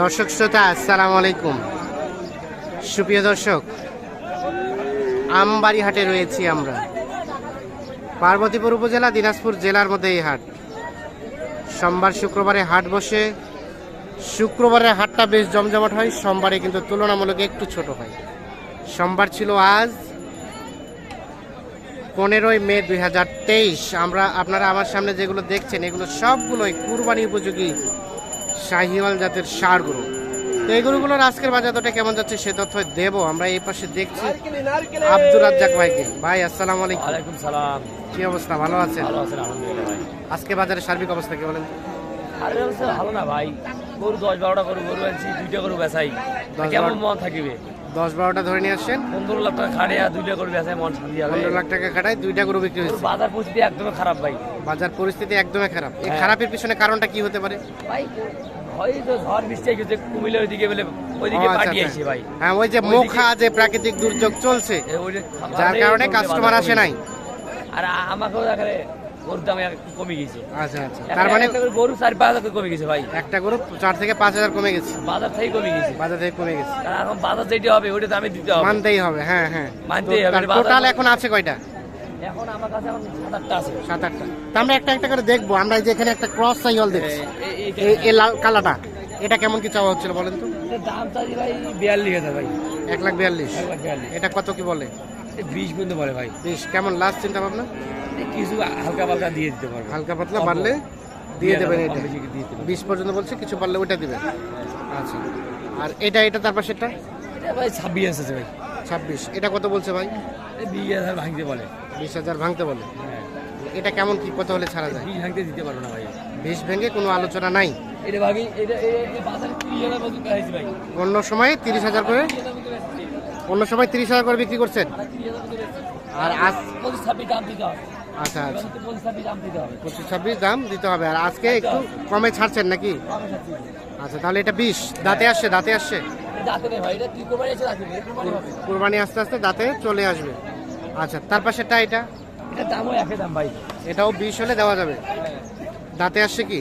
দর্শক শ্রোতা, আসসালামু আলাইকুম। সুপ্রিয় দর্শক আমবাড়ি হাটে রয়েছি আমরা। পার্বতীপুর উপজেলা, দিনাজপুর জেলার মধ্যে এই হাট। সোমবার শুক্রবারে হাট বসে। শুক্রবারের হাটটা বেশ জমজমাট হয়, সোমবারে কিন্তু তুলনামূলক একটু ছোট হয়। সোমবার ছিল আজ পনেরোই মে দুই হাজার তেইশ। আমরা, আপনারা আমার সামনে যেগুলো দেখছেন, এগুলো সবগুলোই কুরবানি উপযোগী শাহিওয়াল জাতের সার গরু। তো এই গরুগুলোর আজকের বাজার দরটা কেমন যাচ্ছে সে তথ্য দেব। আমরা এই পাশে দেখছি আব্দুর রাজ্জাক ভাইকে। ভাই আসসালামু আলাইকুম। ওয়ালাইকুম সালাম। কি অবস্থা? ভালো আছেন? ভালো আছেন আলহামদুলিল্লাহ ভাই। আজকে বাজারের সার্বিক অবস্থা কি বলেন? আর অবস্থা ভালো না ভাই। গরু দশ বারোটা গরু গরু আনছি দুইটা গরু বেচাই। দশ কেমন মন থাকিবে? দশ বারোটা ধরে নিয়ে আসছেন? পনেরো লাখ টাকা খাড়ে আর দুইটা মন শান্তি হবে। পনেরো লাখ টাকা খাটায় দুইটা গরু বিক্রি হয়েছে। বাজার পরিস্থিতি একদমই খারাপ ভাই। বাজার পরিস্থিতি একদমই খারাপ। এই হ্যাঁ। খারাপের পিছনে কারণটা কি হতে পারে? ভাই হয়তো ঝড় বৃষ্টি কুমিল্লা ওইদিকে বলে ওইদিকে আচ্ছা, পাঠিয়েছে আচ্ছা। ভাই। হ্যাঁ ওই যে মোখা যে প্রাকৃতিক দুর্যোগ চলছে যার কারণে কাস্টমার আসে নাই। আর আমাকেও গরুর দাম একটু কমে গেছে। আচ্ছা আচ্ছা। তার মানে গরু চার পাঁচ হাজার কমে গেছে ভাই। একটা গরু চার থেকে পাঁচ হাজার কমে গেছে। বাজার থেকে কমে গেছে। বাজার থেকে কমে গেছে। এখন বাজার যেটা হবে দামে দিতে হবে। মানতেই হবে হ্যাঁ হ্যাঁ। মানতেই হবে, টোটাল এখন আছে কয়টা? এখন আমার কাছে এখন সাত আটটা আছে। সাত আটটা। তা আমরা একটা একটা করে দেখব। আমরা এই যে এখানে একটা ক্রস সাইকেল দেখছি। এই- লাল কালাটা এটা কেমন কি চাওয়া হচ্ছিল বলেন তো? দাম চাই ভাই বিয়াল্লিশ হাজার ভাই। এক লাখ বিয়াল্লিশ। এটা কত কি বলে? বিশ পর্যন্ত বলে ভাই। বেশ কেমন লাস্ট চিন্তা ভাবনা কিছু হালকা পালকা দিয়ে দিতে পারবে। হালকা পাতলা। বাড়লে দিয়ে দেবেন এটা। বিশ পর্যন্ত বলছে কিছু পারলে ওইটা দিবেন। আচ্ছা। আর এটা এটা তার পাশে এটা ভাই ছাব্বিশ আছে ভাই। ছাব্বিশ। এটা কত বলছে ভাই? বিশ হাজার ভাঙতে বলে। বিশ হাজার ভাঙতে বলে। হ্যাঁ। এটা কেমন কি কত হলে ছাড়া যায়? বিশ ভাঙতে দিতে পারব না ভাই। বিশ ভেঙে কোনো আলোচনা নাই? এটা ভাগি এটা বাজারে তিরিশ হাজার ভাই। অন্য সময় তিরিশ হাজার করে তিরিশ হাজার পর্যন্ত বেচছি। অন্য সময় তিরিশ হাজার করে বিক্রি করছেন? আর আজ আচ্ছা আচ্ছা। পঁচিশ ছাব্বিশ দাম দিতে হবে। আর আজকে একটু কমে ছাড়ছেন নাকি? আচ্ছা তাহলে এটা দাঁতে আসছে দাঁতে আসছে? দাঁতে তুই কোরবানি আস্তে আস্তে দাঁতে চলে আসবে। আচ্ছা তার পাশেরটা এটা? এটাও বিশ হলে দেওয়া যাবে? দাঁতে আসছে কি?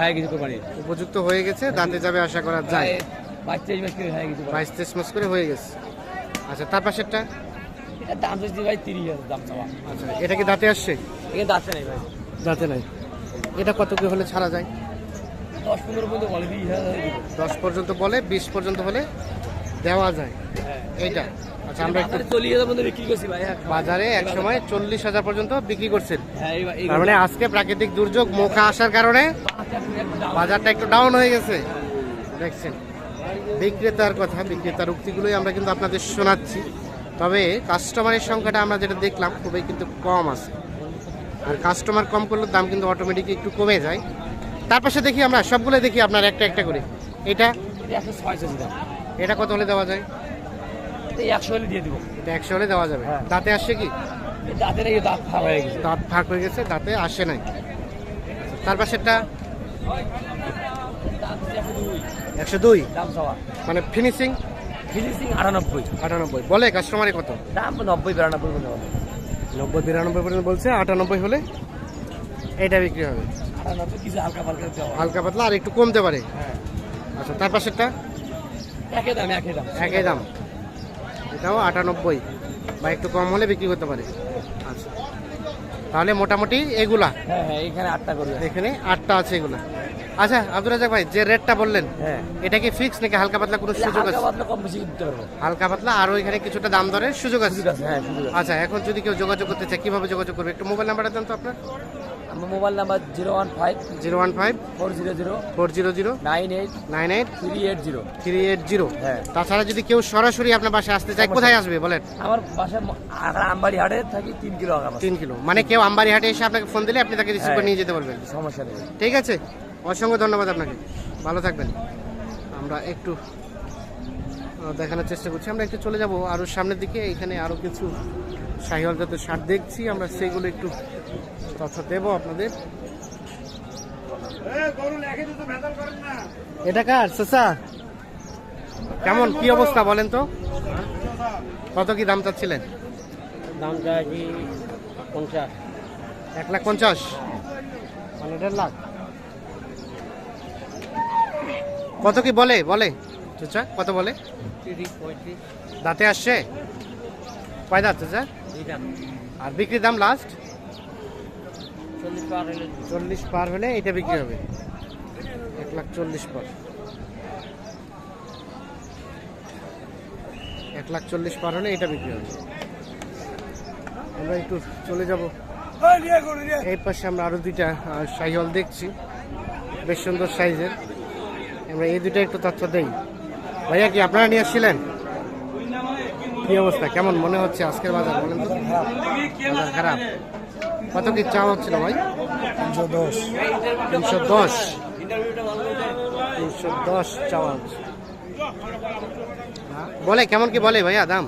হয়ে উপযুক্ত হয়ে গেছে দাঁতে যাবে আশা করা যায়। বাইশ তেইশ মাস করে হয়ে গেছে বাইশ তেইশ মাস করে হয়ে গেছে। আচ্ছা তার পাশেরটা? এটা দাম চাইছি ভাই তিরিশ হাজার দাম চাওয়া। আচ্ছা এটা কি দাঁতে আসছে? এখানে দাঁতে নেই ভাই। দাঁতে নাই। এটা কত কি হলে ছাড়া যায়? দশ পনেরো পর্যন্ত বলে বিশ হাজার দশ পর্যন্ত বলে বিশ পর্যন্ত হলে দেওয়া যায়। হ্যাঁ। এইটা। আচ্ছা আমরা একটু বাজারে চল্লিশ হাজার পর্যন্ত বিক্রি করছি ভাই হ্যাঁ। বাজারে এক সময় চল্লিশ হাজার পর্যন্ত বিক্রি করছেন। হ্যাঁ তার মানে আজকে প্রাকৃতিক দুর্যোগ মোখা আসার কারণে বাজারটা একটু ডাউন হয়ে গেছে। দেখছেন। বিক্রেতার কথা বিক্রেতার উক্তিগুলোই আমরা কিন্তু আপনাদের শোনাচ্ছি। তবে কাস্টমারের সংখ্যাটা আমরা যেটা দেখলাম খুবই কিন্তু কম আছে। আর কাস্টমার কম করলে দাম কিন্তু অটোমেটিক একটু কমে যায়। তার পাশে দেখি আমরা সবগুলো দেখি আপনার একটা একটা করে। এটা? এটা কত হলে দেওয়া যায়? এটা একশো হলে দিয়ে দিব। এটা একশো হলে দেওয়া যাবে। হ্যাঁ। দাঁতে আসছে কি? দাঁত ফাঁক হয়ে গেছে। দাঁত ফাঁক হয়ে গেছে দাঁতে আসে নাই। তার পাশেরটা? একশো দুই। দাম চাওয়া মানে ফিনিশিং ফিনিশিং আটানব্বই। আটানব্বই। বলে কাস্টমারে কত? দাম নব্বই বিরানব্বই পর্যন্ত বলে নব্বই বিরানব্বই পর্যন্ত বলছে আটানব্বই হলে এটা বিক্রি হবে। হালকা পাতলা আর একটু কমতে পারে। হ্যাঁ। আচ্ছা তার পাশেরটা? একই দাম একই দাম। একই দাম। এটাও আটানব্বই। বা একটু কম হলে বিক্রি করতে পারে। তাহলে মোটামুটি এগুলা? হ্যাঁ হ্যাঁ এখানে আটটা করবে এখানে আটটা আছে এগুলা। আচ্ছা আব্দুল রাজাক ভাই যে রেটটা বললেন হ্যাঁ। এটা কি ফিক্স নাকি হালকা পাতলা কোনো সুযোগ আছে? হালকা পাতলা আরও এখানে কিছুটা দাম দরের হ্যাঁ সুযোগ আছে। আচ্ছা এখন যদি কেউ যোগাযোগ করতে চায় কীভাবে যোগাযোগ করবে? একটু মোবাইল নাম্বারটা দেন তো আপনার। আমার mobile number zero one five zero one five four zero zero four zero zero nine eight nine eight three eight zero. Three eight zero. হ্যাঁ। তাছাড়া যদি কেউ সরাসরি আপনার বাসায় আসতে চায় কোথায় আসবে বলেন? আমার আগ্রা আমবাড়ি হাটে থাকি তিন কিলো তিন কিলো। মানে কেউ আমবাড়ি হাটে এসে আপনাকে ফোন দিলে আপনি তাকে রিসিভ করে হ্যাঁ। নিয়ে যেতে পারবেন সমস্যা নেই। ঠিক আছে? অসংখ্য ধন্যবাদ আপনাকে। ভালো থাকবেন। আমরা একটু দেখানোর চেষ্টা করছি। আমরা একটু চলে যাব আরও সামনের দিকে। এখানে আরও কিছু শাহিওয়াল জাতের সার দেখছি। আমরা সেগুলো একটু তথ্য দেব আপনাদের। এটা কার? চাচা? কেমন কি অবস্থা বলেন তো? কত কি দাম চাচ্ছিলেন? দাম চাইছি পঞ্চাশ। এক লাখ পঞ্চাশ? মানে দেড় লাখ। কত কি বলে? বলে চাচা কত বলে? দাঁতে আসছে? কয় দাঁত চাচা? আর বিক্রির দাম লাস্ট চল্লিশ পার হলে চল্লিশ পার হলে এটা বিক্রি হবে। এক লাখ চল্লিশ পার। এক লাখ চল্লিশ পার হলে এটা বিক্রি হবে। আমরা একটু চলে যাব। এই পাশে আমরা আরও দুইটা সাইহল দেখছি। বেশ সুন্দর সাইজের। আমরা এই দুইটা একটু তথ্য দেই। ভাইয়া কি আপনারা নিয়ে আসছিলেন? কি অবস্থা? কেমন মনে হচ্ছে আজকের বাজার বলেন তো? বাজার খারাপ? কত কি চাওয়া হচ্ছিল ভাই? তিনশো দশ। তিনশো দশ। তিনশো দশ চাওয়া হচ্ছে। বলে কেমন কি বলে ভাইয়া দাম?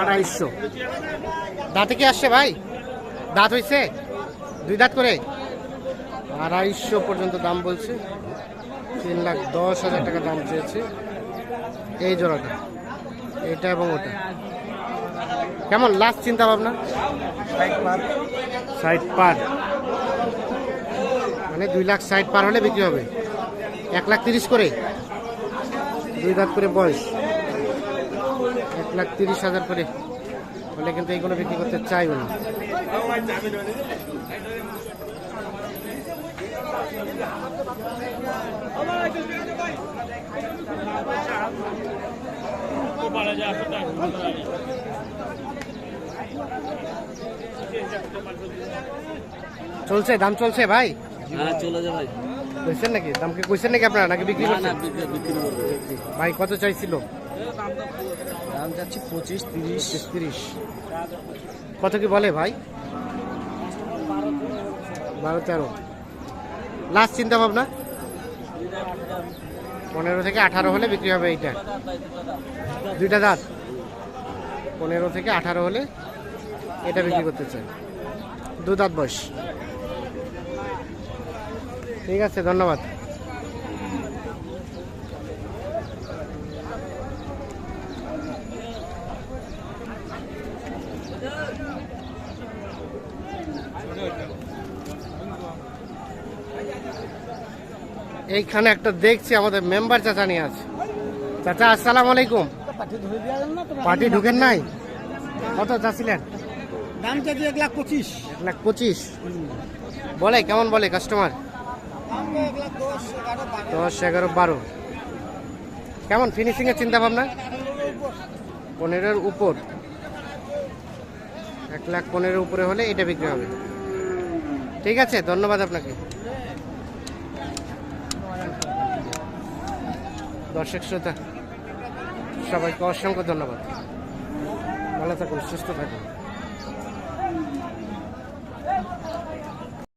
আড়াইশো। দাঁতে কি আসছে ভাই? দাঁত হয়েছে দুই দাঁত করে? আড়াইশো পর্যন্ত দাম বলছে। তিন লাখ দশ হাজার টাকা দাম চেয়েছে। এই জোড়াটা। এটা এবং ওটা। কেমন লাস্ট চিন্তা ভাবনা? ষাট পার। মানে দুই লাখ ষাট পার হলে বিক্রি হবে। এক লাখ তিরিশ করে? দুই লাখ করে বয়স। এক লাখ তিরিশ হাজার করে। হলে কিন্তু এইগুলো বিক্রি করতে চাইব না। চলছে দাম চলছে ভাই? হ্যাঁ চলে যা ভাই। কইছেন নাকি? দাম কি কইছেন নাকি আপনারা নাকি বিক্রি করছেন? ভাই কত চাইছিল? দাম যাচ্ছে পঁচিশ তিরিশ। তিরিশ। কত কি বলে ভাই? বারো তেরো। লাস্ট চিন্তা ভাবনা? পনেরো থেকে আঠারো হলে বিক্রি হবে এইটা। দুইটা দাঁত। পনেরো থেকে আঠারো হলে এটা বিক্রি করতে চাই। দু দাঁত বয়স। ঠিক আছে, ধন্যবাদ। এইখানে একটা দেখছি আমাদের মেম্বার চাচা নিয়ে আছে। চাচা আসসালাম আলাইকুম। পার্টি ঢুকেন নাই? কত চাচ্ছিলেন? দাম এক লাখ পঁচিশ। এক লাখ পঁচিশ। বলে কেমন বলে কাস্টমার দশ এগারো বারো। কেমন ফিনিশিং এর চিন্তা ভাবনা? পনেরোর উপর। এক লাখ পনেরোর উপরে হলে এটা বিক্রি হবে। ঠিক আছে ধন্যবাদ আপনাকে। দর্শক শ্রোতা সবাইকে অসংখ্য ধন্যবাদ। ভালো থাকুন সুস্থ থাকুন।